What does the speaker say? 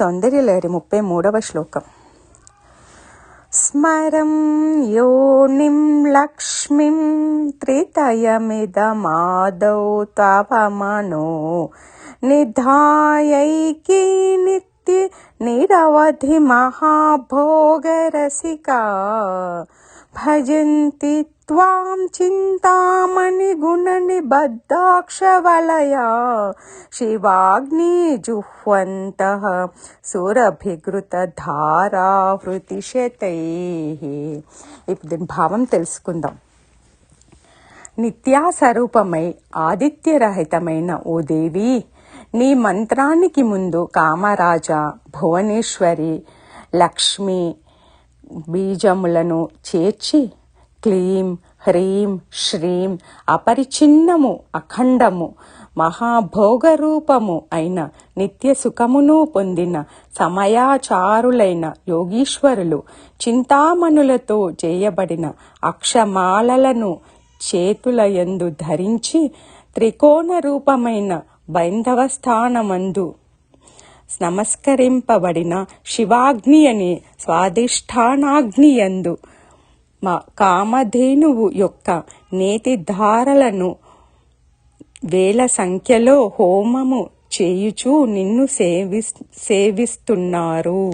సౌందర్యలహరి ముప్పై మూడవ శ్లోకం. స్మరం యోనిం లక్ష్మిం త్రితయమిదమాదౌ తవమనో నిధాయైకీ నిత్య నిరవధి మహాభోగరసికా భజంతి త్వాం చింతామణి గుణనిబద్ధాక్షవలయా శివాగ్ని జుహ్వంతః సురభిగృత ధారావృతిశతై. ఇప్పుడు దీని భావం తెలుసుకుందాం. నిత్యాస్వరూపమై ఆదిత్యరహితమైన ఓ దేవి నీ మంత్రానికి ముందు కామరాజ భువనేశ్వరి లక్ష్మి బీజములను చేర్చి క్లీం హ్రీం శ్రీం అపరిచిన్నము అఖండము మహాభోగరూపము అయిన నిత్య సుఖమును పొందిన సమయాచారులైన యోగీశ్వరులు చింతామణులతో చేయబడిన అక్షమాలలను చేతులయందు ధరించి త్రికోణ రూపమైన బైంధవ స్థానమందు నమస్కరింపబడిన శివాగ్ని అనే స్వాధిష్టానాగ్నియందు మా కామధేనువు యొక్క నేతి ధారలను వేల సంఖ్యలో హోమము చేయుచూ నిన్ను సేవి సేవిస్తున్నారు.